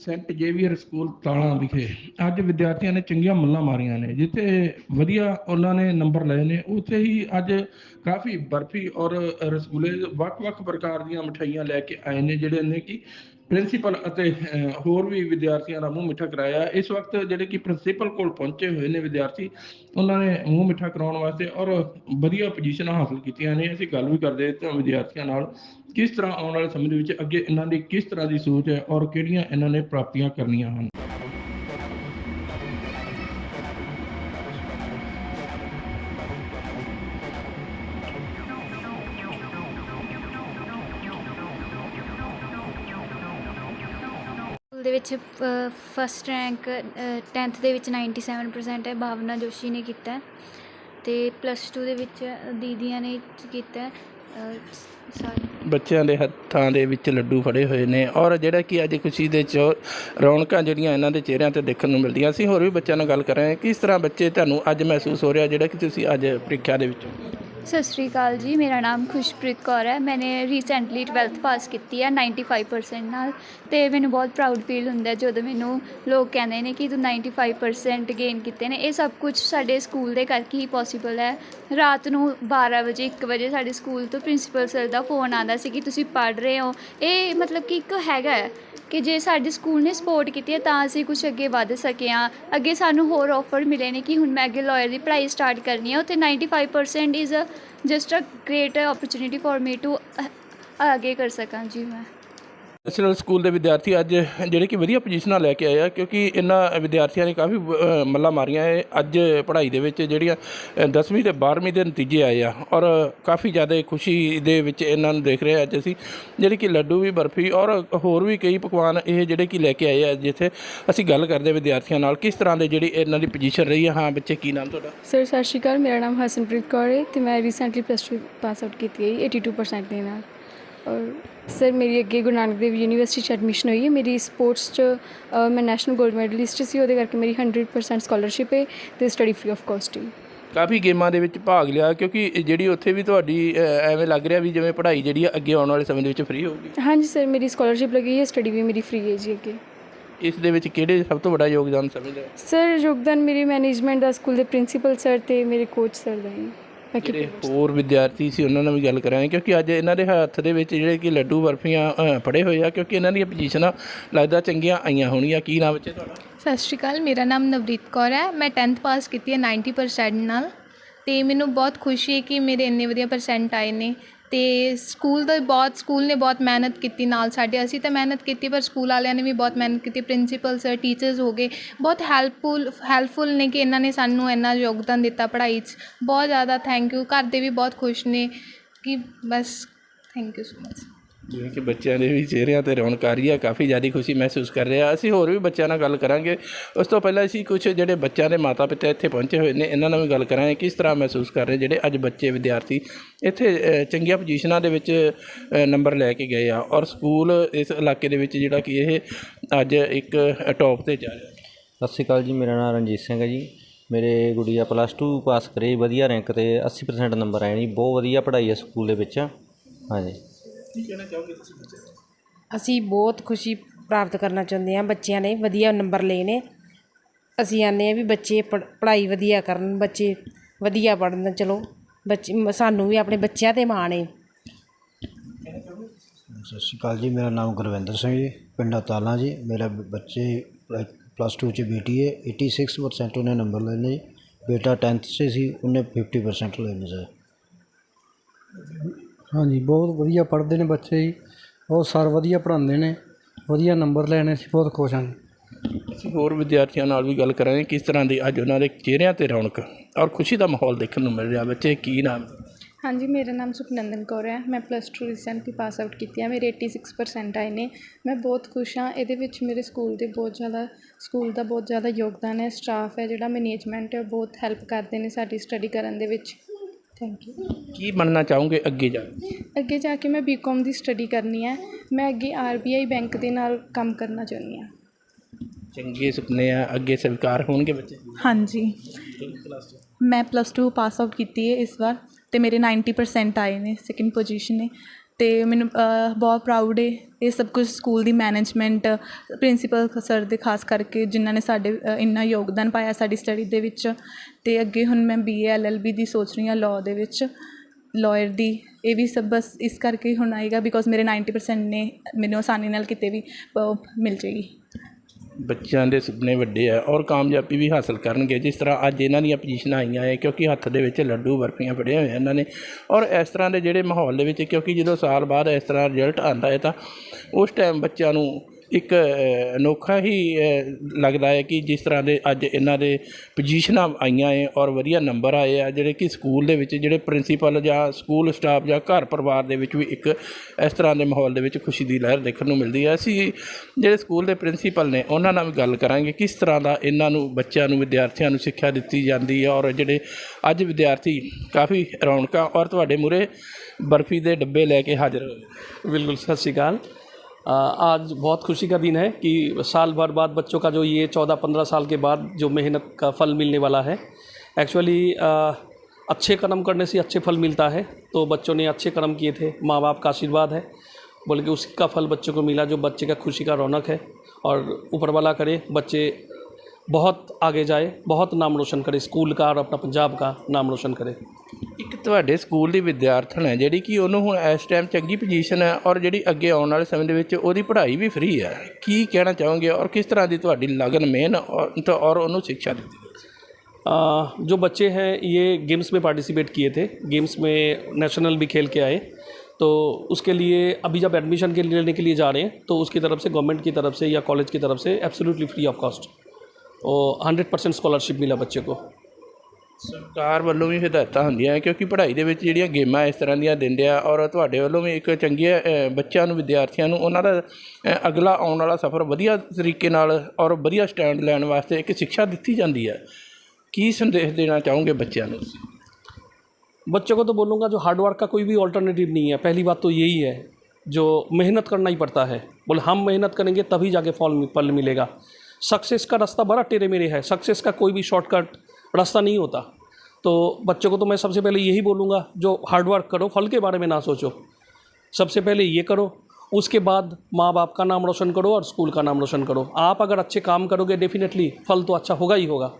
Saint Xavier school ਤਾਲਾਂ ਵਿਖੇ ਅੱਜ ਵਿਦਿਆਰਥੀਆਂ ਨੇ ਚੰਗੀਆਂ ਮੱਲਾਂ ਮਾਰੀਆਂ ਨੇ, ਜਿੱਥੇ ਵਧੀਆ ਉਹਨਾਂ ਨੇ ਨੰਬਰ ਲਏ ਨੇ, ਉੱਥੇ ਹੀ ਅੱਜ ਕਾਫੀ ਬਰਫੀ ਔਰ ਰਸਗੁੱਲੇ ਵੱਖ-ਵੱਖ ਪ੍ਰਕਾਰ ਦੀਆਂ ਮਠਾਈਆਂ ਲੈ ਕੇ ਆਏ ਨੇ, ਜਿਹੜੇ ਨੇ ਕਿ ਪ੍ਰਿੰਸੀਪਲ ਅਤੇ ਹੋਰ ਵੀ ਵਿਦਿਆਰਥੀਆਂ ਦਾ ਮੂੰਹ ਮਿੱਠਾ ਕਰਾਇਆ। ਇਸ ਵਕਤ ਜਿਹੜੇ ਕਿ ਪ੍ਰਿੰਸੀਪਲ ਕੋਲ ਪਹੁੰਚੇ ਹੋਏ ਨੇ ਵਿਦਿਆਰਥੀ, ਉਹਨਾਂ ਨੇ ਮੂੰਹ ਮਿੱਠਾ ਕਰਾਉਣ ਵਾਸਤੇ ਔਰ ਵਧੀਆ ਪੋਜੀਸ਼ਨਾਂ ਹਾਸਲ ਕੀਤੀਆਂ ਨੇ। ਅਸੀਂ ਗੱਲ ਵੀ ਕਰਦੇ ਤਾਂ ਵਿਦਿਆਰਥੀਆਂ ਨਾਲ, ਕਿਸ ਤਰ੍ਹਾਂ ਆਉਣ ਵਾਲੇ ਸਮੇਂ ਦੇ ਵਿੱਚ ਅੱਗੇ ਇਹਨਾਂ ਦੀ ਕਿਸ ਤਰ੍ਹਾਂ ਦੀ ਸੋਚ ਹੈ ਔਰ ਕਿਹੜੀਆਂ ਇਹਨਾਂ ਨੇ ਪ੍ਰਾਪਤੀਆਂ ਕਰਨੀਆਂ ਹਨ। ਸਕੂਲ ਦੇ ਵਿੱਚ ਫਸਟ ਰੈਂਕ 10th ਦੇ ਵਿੱਚ 97% ਹੈ, ਭਾਵਨਾ ਜੋਸ਼ੀ ਨੇ ਕੀਤਾ ਹੈ। ਤੇ ਪਲੱਸ 2 ਦੇ ਵਿੱਚ ਦੀਦੀਆਂ ਨੇ ਕੀਤਾ ਬੱਚਿਆਂ ਦੇ ਹੱਥਾਂ ਦੇ ਵਿੱਚ ਲੱਡੂ ਫੜੇ ਹੋਏ ਨੇ। ਔਰ ਜਿਹੜਾ ਕਿ ਅੱਜ ਖੁਸ਼ੀ ਦੇ ਚੋ, ਰੌਣਕਾਂ ਜਿਹੜੀਆਂ ਇਹਨਾਂ ਦੇ ਚਿਹਰਿਆਂ ਤੇ ਦੇਖਣ ਨੂੰ ਮਿਲਦੀਆਂ ਸੀ, ਹੋਰ ਵੀ ਬੱਚਿਆਂ ਨਾਲ ਗੱਲ ਕਰ ਰਹੇ ਹਾਂ ਕਿਸ ਤਰ੍ਹਾਂ ਬੱਚੇ ਤੁਹਾਨੂੰ ਅੱਜ ਮਹਿਸੂਸ ਹੋ ਰਿਹਾ, ਜਿਹੜਾ ਕਿ ਤੁਸੀਂ ਅੱਜ ਪ੍ਰੀਖਿਆ ਦੇ ਵਿੱਚੋਂ? ਸਤਿ ਸ਼੍ਰੀ ਅਕਾਲ ਜੀ, ਮੇਰਾ ਨਾਮ ਖੁਸ਼ਪ੍ਰੀਤ ਕੌਰ ਹੈ। ਮੈਨੇ ਰੀਸੈਂਟਲੀ 12th ਪਾਸ ਕੀਤੀ ਹੈ 95% ਨਾਲ ਤੇ ਮੈਨੂੰ ਬਹੁਤ ਪ੍ਰਾਊਡ ਫੀਲ ਹੁੰਦਾ ਜਦੋਂ ਮੈਨੂੰ ਲੋਕ ਕਹਿੰਦੇ ਨੇ ਕਿ ਤੂੰ 95% ਗੇਨ ਕੀਤੇ ਨੇ। ਇਹ ਸਭ ਕੁਝ ਸਾਡੇ ਸਕੂਲ ਦੇ ਕਰਕੇ ਹੀ ਪੋਸੀਬਲ ਹੈ। ਰਾਤ ਨੂੰ 12 ਵਜੇ 1 ਵਜੇ ਸਾਡੇ ਸਕੂਲ ਤੋਂ ਪ੍ਰਿੰਸੀਪਲ ਸਰ ਦਾ ਫੋਨ ਆਉਂਦਾ ਸੀ ਕਿ ਤੁਸੀਂ ਪੜ੍ਹ ਰਹੇ ਹੋ। ਇਹ ਮਤਲਬ ਕਿ ਇੱਕ ਹੈਗਾ ਹੈ ਕਿ ਜੇ ਸਾਡੇ ਸਕੂਲ ਨੇ ਸਪੋਰਟ ਕੀਤੀ ਹੈ ਤਾਂ ਅਸੀਂ ਕੁਝ ਅੱਗੇ ਵੱਧ ਸਕੇ ਹਾਂ। ਅੱਗੇ ਸਾਨੂੰ ਹੋਰ ਆਫਰ ਮਿਲੇ ਨੇ ਕਿ ਹੁਣ ਮੈਂ ਅੱਗੇ ਲਾਇਰ ਦੀ ਪੜ੍ਹਾਈ ਸਟਾਰਟ ਕਰਨੀ ਹੈ। ਉੱਥੇ 95% is just a great opportunity for me to ਅੱਗੇ ਕਰ ਸਕਾਂ। ਜੀ ਮੈਂ। ਨੈਸ਼ਨਲ ਸਕੂਲ ਦੇ ਵਿਦਿਆਰਥੀ ਅੱਜ ਜਿਹੜੇ ਕਿ ਵਧੀਆ ਪੋਜੀਸ਼ਨਾਂ ਲੈ ਕੇ ਆਏ ਆ ਕਿਉਂਕਿ ਇਹਨਾਂ ਵਿਦਿਆਰਥੀਆਂ ਨੇ ਕਾਫੀ ਅ, ਮੱਲਾਂ ਮਾਰੀਆਂ ਹੈ ਅੱਜ ਪੜ੍ਹਾਈ ਦੇ ਵਿੱਚ ਜਿਹੜੀਆਂ 10ਵੀਂ ਤੇ 12ਵੀਂ ਦੇ ਨਤੀਜੇ ਆਏ ਆ ਔਰ ਕਾਫੀ ਜ਼ਿਆਦਾ ਖੁਸ਼ੀ ਦੇ ਵਿੱਚ ਇਹਨਾਂ ਨੂੰ ਦੇਖ ਰਹੇ ਹਾਂ ਅੱਜ ਅਸੀਂ ਜਿਹੜੇ ਕਿ ਲੱਡੂ ਵੀ ਬਰਫੀ ਔਰ ਹੋਰ ਵੀ ਕਈ ਪਕਵਾਨ ਇਹ ਜਿਹੜੇ ਕਿ ਲੈ ਕੇ ਆਏ ਆ ਜਿੱਥੇ ਅਸੀਂ ਗੱਲ ਕਰਦੇ ਵਿਦਿਆਰਥੀਆਂ ਨਾਲ ਕਿਸ ਤਰ੍ਹਾਂ ਦੇ ਜਿਹੜੀ ਇਹਨਾਂ ਦੀ ਪੋਜੀਸ਼ਨ ਰਹੀ ਆ? ਹਾਂ ਬੱਚੇ ਕੀ ਨਾਮ ਤੁਹਾਡਾ? ਸਰ ਸਤਿ ਸ਼੍ਰੀ ਅਕਾਲ ਮੇਰਾ ਨਾਮ ਹਸਨਪ੍ਰੀਤ ਕੌਰ ਹੈ ਤੇ ਮੈਂ ਰੀਸੈਂਟਲੀ ਪਲੱਸ 2 ਪਾਸ ਆਊਟ ਕੀਤੀ ਹੈ 82% ਦੇ ਨਾਲ। ਔਰ ਸਰ ਮੇਰੀ ਅੱਗੇ ਗੁਰੂ ਨਾਨਕ ਦੇਵ ਯੂਨੀਵਰਸਿਟੀ 'ਚ ਐਡਮਿਸ਼ਨ ਹੋਈ ਹੈ। ਮੇਰੀ ਸਪੋਰਟਸ 'ਚ ਅ, ਮੈਂ ਨੈਸ਼ਨਲ 골ਡ ਮੈਡਲਿਸਟ ਸੀ। ਉਹਦੇ ਕਰਕੇ ਮੇਰੀ 100% ਸਕਾਲਰਸ਼ਿਪ ਹੈ ਤੇ ਸਟੱਡੀ ਫ੍ਰੀ ਆਫ ਕਾਸਟ ਹੈ। ਕਾਫੀ ਗੇਮਾਂ ਦੇ ਵਿੱਚ ਭਾਗ ਲਿਆ ਕਿਉਂਕਿ ਜਿਹੜੀ ਉੱਥੇ ਵੀ ਤੁਹਾਡੀ ਅ, ਐਵੇਂ ਲੱਗ ਰਿਹਾ ਵੀ ਜਿਵੇਂ ਪੜ੍ਹਾਈ ਜਿਹੜੀ ਆ ਅੱਗੇ ਆਉਣ ਵਾਲੇ ਸਮੇਂ ਦੇ ਵਿੱਚ ਫ੍ਰੀ ਹੋਊਗੀ। ਹਾਂਜੀ ਸਰ ਮੇਰੀ ਸਕਾਲਰਸ਼ਿਪ ਲੱਗੀ ਹੈ ਸਟੱਡੀ ਵੀ ਮੇਰੀ ਫ੍ਰੀ ਹੈ ਜੀ ਅੱਗੇ। ਇਸ ਦੇ ਵਿੱਚ ਕਿਹੜੇ ਸਭ ਤੋਂ ਵੱਡਾ ਯੋਗਦਾਨ ਸਮਝਦੇ ਹੋ? ਸਰ ਯੋਗਦਾਨ ਮੇਰੇ ਮੈਨੇਜਮੈਂਟ ਦਾ ਸਕੂਲ ਦੇ ਪ੍ਰਿੰਸੀਪਲ ਸਰ ਤੇ ਮੇਰੇ ਕੋਚ ਸਰ ਦਾ ਹੈ। ਬਾਕੀ ਜਿਹੜੇ ਹੋਰ ਵਿਦਿਆਰਥੀ ਸੀ ਉਹਨਾਂ ਨਾਲ ਵੀ ਗੱਲ ਕਰਾਂਗੇ ਕਿਉਂਕਿ ਅੱਜ ਇਹਨਾਂ ਦੇ ਹੱਥ ਦੇ ਵਿੱਚ ਜਿਹੜੇ ਕਿ ਲੱਡੂ ਬਰਫੀਆਂ ਅ, ਫੜੇ ਹੋਏ ਆ ਕਿਉਂਕਿ ਇਹਨਾਂ ਦੀਆਂ ਪੋਜੀਸ਼ਨਾਂ ਲੱਗਦਾ ਚੰਗੀਆਂ ਆਈਆਂ ਹੋਣਗੀਆਂ। ਕੀ ਨਾਮ ਬੱਚੇ ਤੁਹਾਡਾ? ਸਤਿ ਸ਼੍ਰੀ ਅਕਾਲ ਮੇਰਾ ਨਾਮ ਨਵਰੀਤ ਕੌਰ ਹੈ। ਮੈਂ 10th ਪਾਸ ਕੀਤੀ ਹੈ 90% ਨਾਲ। ਤੇ ਮੈਨੂੰ ਬਹੁਤ ਖੁਸ਼ੀ ਹੈ ਕਿ ਮੇਰੇ ਇੰਨੇ ਵਧੀਆ ਪਰਸੈਂਟ ਆਏ ਨੇ। ਅਤੇ ਸਕੂਲ ਦਾ ਬਹੁਤ, ਸਕੂਲ ਨੇ ਬਹੁਤ ਮਿਹਨਤ ਕੀਤੀ ਨਾਲ ਸਾਡੇ। ਅਸੀਂ ਤਾਂ ਮਿਹਨਤ ਕੀਤੀ, ਪਰ ਸਕੂਲ ਵਾਲਿਆਂ ਨੇ ਵੀ ਬਹੁਤ ਮਿਹਨਤ ਕੀਤੀ। ਪ੍ਰਿੰਸੀਪਲ ਸਰ ਟੀਚਰਸ ਹੋ ਗਏ। ਬਹੁਤ ਹੈਲਪਫੁਲ ਹੈਲਪਫੁਲ ਨੇ ਕਿ ਇਹਨਾਂ ਨੇ ਸਾਨੂੰ ਇੰਨਾ ਯੋਗਦਾਨ ਦਿੱਤਾ ਪੜ੍ਹਾਈ 'ਚ। ਬਹੁਤ ਜ਼ਿਆਦਾ ਥੈਂਕ ਯੂ ਘਰ ਦੇ ਵੀ ਬਹੁਤ ਖੁਸ਼ ਨੇ ਕਿ ਬਸ ਥੈਂਕ ਯੂ ਸੋ ਮਚ ਜਿਵੇਂ ਕਿ ਬੱਚਿਆਂ ਦੇ ਵੀ ਚਿਹਰਿਆਂ ਤੇ ਰੌਣਕ ਆ ਰਹੀ ਆ ਕਾਫੀ ਜ਼ਿਆਦਾ ਖੁਸ਼ੀ ਮਹਿਸੂਸ ਕਰ ਰਹੇ ਆ। ਅਸੀਂ ਹੋਰ ਵੀ ਬੱਚਿਆਂ ਨਾਲ ਗੱਲ ਕਰਾਂਗੇ। ਉਸ ਤੋਂ ਪਹਿਲਾਂ ਅਸੀਂ ਕੁਝ ਜਿਹੜੇ ਬੱਚਿਆਂ ਦੇ ਮਾਤਾ ਪਿਤਾ ਇੱਥੇ ਪਹੁੰਚੇ ਹੋਏ ਨੇ, ਇਹਨਾਂ ਨਾਲ ਵੀ ਗੱਲ ਕਰਾਂਗੇ, ਕਿਸ ਤਰ੍ਹਾਂ ਮਹਿਸੂਸ ਕਰ ਰਹੇ ਜਿਹੜੇ ਅੱਜ ਬੱਚੇ ਵਿਦਿਆਰਥੀ ਇੱਥੇ ਚੰਗੀਆਂ ਪੋਜੀਸ਼ਨਾਂ ਦੇ ਵਿੱਚ ਨੰਬਰ ਲੈ ਕੇ ਗਏ ਆ ਔਰ ਸਕੂਲ ਇਸ ਇਲਾਕੇ ਦੇ ਵਿੱਚ ਜਿਹੜਾ ਕਿ ਇਹ ਅੱਜ ਇੱਕ ਟੌਪ ਤੇ ਜਾ ਰਿਹਾ। ਸਤਿ ਸ਼੍ਰੀ ਅਕਾਲ ਜੀ, ਮੇਰਾ ਨਾਮ ਰਣਜੀਤ ਸਿੰਘ ਹੈ ਜੀ। ਮੇਰੇ ਗੁੜੀਆ ਪਲੱਸ 2 ਪਾਸ ਕਰੇ, ਵਧੀਆ ਰੈਂਕ ਤੇ 80% ਨੰਬਰ ਆਏ ਜੀ, ਬਹੁਤ ਵਧੀਆ ਪੜ੍ਹਾਈ ਹੈ ਸਕੂਲ ਦੇ ਵਿੱਚ। ਹਾਂਜੀ। ਅਸੀਂ ਬਹੁਤ ਖੁਸ਼ੀ ਪ੍ਰਾਪਤ ਕਰਨਾ ਚਾਹੁੰਦੇ ਹਾਂ ਬੱਚਿਆਂ ਨੇ ਵਧੀਆ ਨੰਬਰ ਲਏ ਨੇ। ਅਸੀਂ ਆਨੇ ਆ ਵੀ ਬੱਚੇ ਪੜ੍ਹ- ਪੜ੍ਹਾਈ ਵਧੀਆ ਕਰਨ ਬੱਚੇ ਵਧੀਆ ਪੜ੍ਹਨ ਚਲੋ ਬੱਚੇ ਸਾਨੂੰ ਵੀ ਆਪਣੇ ਬੱਚਿਆਂ ਤੇ ਮਾਣ ਹੈ ਸਤਿ ਸ਼੍ਰੀ ਅਕਾਲ ਜੀ ਮੇਰਾ ਨਾਮ ਗੁਰਵਿੰਦਰ ਸਿੰਘ ਜੀ ਪਿੰਡ ਤਾਲਾ ਜੀ। ਮੇਰਾ ਬ- ਬੱਚੇ ਪਲੱਸ 2 ਚ ਬੇਟੀ ਹੈ 86% ਉਹਨੇ ਨੰਬਰ ਲਏ ਨੇ ਜੀ। ਬੇਟਾ 10th 'ਚ ਸੀ ਉਹਨੇ 50% ਲਏ ਨੇ ਸਰ। ਹਾਂਜੀ ਬਹੁਤ ਵਧੀਆ ਪੜ੍ਹਦੇ ਨੇ ਬੱਚੇ ਜੀ। ਬਹੁਤ ਸਰ ਵਧੀਆ ਪੜ੍ਹਾਉਂਦੇ ਨੇ। ਵਧੀਆ ਨੰਬਰ ਲੈਣੇ ਅਸੀਂ ਬਹੁਤ ਖੁਸ਼ ਹਾਂ ਜੀ। ਅਸੀਂ ਹੋਰ ਵਿਦਿਆਰਥੀਆਂ ਨਾਲ ਵੀ ਗੱਲ ਕਰਾਂਗੇ ਕਿਸ ਤਰ੍ਹਾਂ ਦੀ ਅੱਜ ਉਹਨਾਂ ਦੇ ਚਿਹਰਿਆਂ ਤੇ ਰੌਣਕ ਔਰ ਖੁਸ਼ੀ ਦਾ ਮਾਹੌਲ ਦੇਖਣ ਨੂੰ ਮਿਲ ਰਿਹਾ ਬੱਚੇ ਕੀ ਨਾਮ? ਹਾਂਜੀ ਮੇਰਾ ਨਾਮ ਸੁਖਨੰਦਨ ਕੌਰ ਹੈ। ਮੈਂ ਪਲੱਸ 2 ਰੀਸੈਂਟਲੀ ਪਾਸ ਆਊਟ ਕੀਤੀ ਹੈ। ਮੇਰੇ 86% ਆਏ ਨੇ। ਮੈਂ ਬਹੁਤ ਖੁਸ਼ ਹਾਂ। ਇਹਦੇ ਵਿੱਚ ਮੇਰੇ ਸਕੂਲ ਦੇ ਬਹੁਤ ਜ਼ਿਆਦਾ ਸਕੂਲ ਦਾ ਬਹੁਤ ਜ਼ਿਆਦਾ ਯੋਗਦਾਨ ਹੈ। ਸਟਾਫ ਹੈ ਜਿਹੜਾ ਮੈਨੇਜਮੈਂਟ ਹੈ ਉਹ ਬਹੁਤ ਹੈਲਪ ਕਰਦੇ ਨੇ ਸਾਡੀ ਸਟੱਡੀ ਕਰਨ ਦੇ ਵਿੱਚ। ਥੈਂਕ ਯੂ ਕੀ ਬਣਨਾ ਚਾਹੋਗੇ ਅੱਗੇ ਜਾ ਕੇ? ਅੱਗੇ ਜਾ ਕੇ ਮੈਂ ਬੀਕਾਮ ਦੀ ਸਟੱਡੀ ਕਰਨੀ ਹੈ। ਮੈਂ ਅੱਗੇ ਆਰਬੀਆਈ ਬੈਂਕ ਦੇ ਨਾਲ ਕੰਮ ਕਰਨਾ ਚਾਹੁੰਦੀ ਹਾਂ। ਚੰਗੇ ਸੁਪਨੇ ਆ ਅੱਗੇ ਸਵੀਕਾਰ ਹੋਣਗੇ ਬੱਚੇ? ਹਾਂਜੀ। ਮੈਂ ਪਲੱਸ 2 ਪਾਸ ਆਊਟ ਕੀਤੀ ਹੈ ਇਸ ਵਾਰ ਤੇ ਮੇਰੇ 90% ਆਏ ਨੇ ਸੈਕਿੰਡ ਪੋਜੀਸ਼ਨ ਨੇ। ਅਤੇ ਮੈਨੂੰ ਬਹੁਤ ਪ੍ਰਾਊਡ ਏ ਇਹ ਸਭ ਕੁਝ ਸਕੂਲ ਦੀ ਮੈਨੇਜਮੈਂਟ ਪ੍ਰਿੰਸੀਪਲ ਸਰ ਦੇ ਖਾਸ ਕਰਕੇ ਜਿਨ੍ਹਾਂ ਨੇ ਸਾਡੇ ਇੰਨਾ ਯੋਗਦਾਨ ਪਾਇਆ ਸਾਡੀ ਸਟੱਡੀ ਦੇ ਵਿੱਚ ਅਤੇ ਅੱਗੇ ਹੁਣ ਮੈਂ B A L L B ਦੀ ਸੋਚ ਰਹੀ ਹਾਂ ਲੋਅ ਦੇ ਵਿੱਚ ਲੋਇਰ ਦੀ, ਇਹ ਵੀ ਸਭ ਬਸ ਇਸ ਕਰਕੇ ਹੁਣ ਆਏਗਾ ਬਿਕੋਜ਼ ਮੇਰੇ 90% ਨੇ ਮੈਨੂੰ ਆਸਾਨੀ ਨਾਲ ਕਿਤੇ ਵੀ ਮਿਲ ਜਾਏਗੀ। ਬੱਚਿਆਂ ਦੇ ਸੁਪਨੇ ਵੱਡੇ ਆ ਔਰ ਕਾਮਯਾਬੀ ਵੀ ਹਾਸਲ ਕਰਨਗੇ। ਜਿਸ ਤਰ੍ਹਾਂ ਅੱਜ ਇਹਨਾਂ ਦੀਆਂ ਪੋਜੀਸ਼ਨਾਂ ਆਈਆਂ ਹੈ ਕਿਉਂਕਿ ਹੱਥ ਦੇ ਵਿੱਚ ਲੱਡੂ ਬਰਫੀਆਂ ਫੜੇ ਹੋਏ ਆ ਇਹਨਾਂ ਨੇ। ਔਰ ਇਸ ਤਰ੍ਹਾਂ ਦੇ ਜਿਹੜੇ ਮਾਹੌਲ ਦੇ ਵਿੱਚ, ਕਿਉਂਕਿ ਜਦੋਂ ਸਾਲ ਬਾਅਦ ਇਸ ਤਰ੍ਹਾਂ ਰਿਜ਼ਲਟ ਆਉਂਦਾ ਹੈ ਤਾਂ ਉਸ ਟਾਈਮ ਬੱਚਿਆਂ ਨੂੰ ਇੱਕ ਅਨੋਖਾ ਹੀ ਲੱਗਦਾ ਹੈ ਕਿ ਜਿਸ ਤਰ੍ਹਾਂ ਦੇ ਅੱਜ ਇਹਨਾਂ ਦੇ ਪੋਜੀਸ਼ਨਾਂ ਆਈਆਂ ਏ ਔਰ ਵਧੀਆ ਨੰਬਰ ਆਏ ਆ, ਜਿਹੜੇ ਕਿ ਸਕੂਲ ਦੇ ਵਿੱਚ, ਜਿਹੜੇ ਪ੍ਰਿੰਸੀਪਲ ਜਾਂ ਸਕੂਲ ਸਟਾਫ ਜਾਂ ਘਰ ਪਰਿਵਾਰ ਦੇ ਵਿੱਚ ਵੀ ਇੱਕ ਇਸ ਤਰ੍ਹਾਂ ਦੇ ਮਾਹੌਲ ਦੇ ਵਿੱਚ ਖੁਸ਼ੀ ਦੀ ਲਹਿਰ ਦੇਖਣ ਨੂੰ ਮਿਲਦੀ ਹੈ। ਅਸੀਂ ਜਿਹੜੇ ਸਕੂਲ ਦੇ ਪ੍ਰਿੰਸੀਪਲ ਨੇ, ਉਹਨਾਂ ਨਾਲ ਵੀ ਗੱਲ ਕਰਾਂਗੇ ਕਿਸ ਤਰ੍ਹਾਂ ਦਾ ਇਹਨਾਂ ਨੂੰ, ਬੱਚਿਆਂ ਨੂੰ, ਵਿਦਿਆਰਥੀਆਂ ਨੂੰ ਸਿੱਖਿਆ ਦਿੱਤੀ ਜਾਂਦੀ ਹੈ ਔਰ ਜਿਹੜੇ ਅੱਜ ਵਿਦਿਆਰਥੀ ਕਾਫੀ ਰੌਣਕਾਂ ਔਰ ਤੁਹਾਡੇ ਮੂਰੇ ਬਰਫੀ ਦੇ ਡੱਬੇ ਲੈ ਕੇ ਹਾਜ਼ਰ ਹੋਏ। ਬਿਲਕੁਲ, ਸਤਿ ਸ਼੍ਰੀ ਅਕਾਲ। आज बहुत खुशी का दिन है कि साल भर बाद बच्चों का जो ये चौदह पंद्रह साल के बाद जो मेहनत का फल मिलने वाला है एक्चुअली अच्छे कर्म करने से अच्छे फल मिलता है। तो बच्चों ने अच्छे कर्म किए थे माँ बाप का आशीर्वाद है बोल के उसका फल बच्चों को मिला जो बच्चे का खुशी का रौनक है। और ऊपर वाला करे, बच्चे बहुत आगे जाए, बहुत नाम रोशन करे, स्कूल का और अपना पंजाब का नाम रोशन करे। ਇੱਕ ਤੁਹਾਡੇ ਸਕੂਲ ਦੀ ਵਿਦਿਆਰਥਣ ਹੈ ਜਿਹੜੀ ਕਿ ਉਹਨੂੰ ਹੁਣ ਇਸ ਟਾਈਮ ਚੰਗੀ ਪੋਜੀਸ਼ਨ ਹੈ ਔਰ ਜਿਹੜੀ ਅੱਗੇ ਆਉਣ ਵਾਲੇ ਸਮੇਂ ਦੇ ਵਿੱਚ ਉਹਦੀ ਪੜ੍ਹਾਈ ਵੀ ਫ੍ਰੀ ਹੈ ਕੀ ਕਹਿਣਾ ਚਾਹੋਗੇ ਔਰ ਕਿਸ ਤਰ੍ਹਾਂ ਦੀ ਤੁਹਾਡੀ ਲਗਨ ਮਿਹਨਤ ਔਰ ਤਾਂ ਔਰ ਉਹਨੂੰ ਸਿੱਖਿਆ ਦਿੱਤੀ आ, जो बच्चे हैं ये गेम्स में पार्टिसिपेट किए थे गेम्स में नेशनल भी खेल के आए तो उसके लिए अभी जब एडमिशन के लेने के लिए जा रहे हैं तो उसकी तरफ से गवर्नमेंट की तरफ से या कॉलेज की तरफ से एब्सोल्युटली फ्री ऑफ कॉस्ट और हंड्रेड परसेंट स्कॉलरशिप मिला बच्चे को ਸਰਕਾਰ ਵੱਲੋਂ ਵੀ ਹਦਾਇਤਾਂ ਹੁੰਦੀਆਂ ਕਿਉਂਕਿ ਪੜ੍ਹਾਈ ਦੇ ਵਿੱਚ ਜਿਹੜੀਆਂ ਗੇਮਾਂ ਇਸ ਤਰ੍ਹਾਂ ਦੀਆਂ ਦਿੰਦੇ ਆ ਔਰ ਤੁਹਾਡੇ ਵੱਲੋਂ ਵੀ ਇੱਕ ਚੰਗੀਆਂ ਅ, ਬੱਚਿਆਂ ਨੂੰ ਵਿਦਿਆਰਥੀਆਂ ਨੂੰ ਉਹਨਾਂ ਦਾ ਅ, ਅਗਲਾ ਆਉਣ ਵਾਲਾ ਸਫ਼ਰ ਵਧੀਆ ਤਰੀਕੇ ਨਾਲ ਔਰ ਵਧੀਆ ਸਟੈਂਡ ਲੈਣ ਵਾਸਤੇ ਇੱਕ ਸਿੱਖਿਆ ਦਿੱਤੀ ਜਾਂਦੀ ਹੈ ਕੀ ਸੰਦੇਸ਼ ਦੇਣਾ ਚਾਹੋਗੇ ਬੱਚਿਆਂ ਨੂੰ बच्चों को तो बोलूँगा जो हार्ड वर्क का कोई भी ऑल्टरनेटिव नहीं है पहली बात तो यही है जो मेहनत करना ही पड़ता है बोले हम मेहनत करेंगे तभी जाके फल फल मिलेगा सक्सेस का रास्ता बड़ा टेढ़े मेरे है सक्सेस का कोई भी शॉर्टकट रास्ता नहीं होता तो बच्चों को तो मैं सबसे पहले यही बोलूँगा जो हार्ड वर्क करो फल के बारे में ना सोचो सबसे पहले ये करो उसके बाद माँ बाप का नाम रोशन करो और स्कूल का नाम रोशन करो आप अगर अच्छे काम करोगे डेफिनेटली फल तो अच्छा होगा ही होगा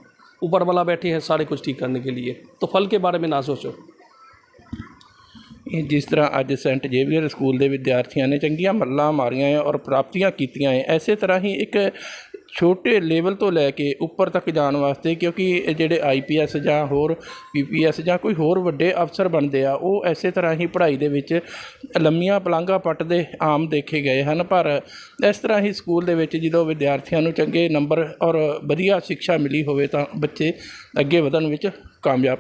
ऊपर वाला बैठे हैं सारे कुछ ठीक करने के लिए तो फल के बारे में ना सोचो ਇਹ ਜਿਸ ਤਰ੍ਹਾਂ ਅੱਜ ਸੈਂਟ ਜੇਵੀਅਰ ਸਕੂਲ ਦੇ ਵਿਦਿਆਰਥੀਆਂ ਨੇ ਚੰਗੀਆਂ ਮੱਲਾਂ ਮਾਰੀਆਂ ਹੈ ਔਰ ਪ੍ਰਾਪਤੀਆਂ ਕੀਤੀਆਂ ਹੈ ਐਸੇ ਤਰ੍ਹਾਂ ਹੀ ਇੱਕ ਛੋਟੇ ਲੈਵਲ ਤੋਂ ਲੈ ਕੇ ਉੱਪਰ ਤੱਕ ਜਾਣ ਵਾਸਤੇ, ਕਿਉਂਕਿ ਇਹ ਜਿਹੜੇ ਆਈਪੀਐਸ ਜਾਂ ਹੋਰ ਪੀਪੀਐਸ ਜਾਂ ਕੋਈ ਹੋਰ ਵੱਡੇ ਅਫਸਰ ਬਣਦੇ ਆ, ਉਹ ਐਸੇ ਤਰ੍ਹਾਂ ਹੀ ਪੜ੍ਹਾਈ ਦੇ ਵਿੱਚ ਲੰਮੀਆਂ ਪਲਾਂਘਾਂ ਪੱਟਦੇ ਆਮ ਦੇਖੇ ਗਏ ਹਨ। ਪਰ ਇਸ ਤਰ੍ਹਾਂ ਹੀ ਸਕੂਲ ਦੇ ਵਿੱਚ ਜਦੋਂ ਵਿਦਿਆਰਥੀਆਂ ਨੂੰ ਚੰਗੇ ਨੰਬਰ ਔਰ ਵਧੀਆ ਸਿੱਖਿਆ ਮਿਲੀ ਹੋਵੇ ਤਾਂ ਬੱਚੇ ਅੱਗੇ ਵਧਣ ਵਿੱਚ ਕਾਮਯਾਬ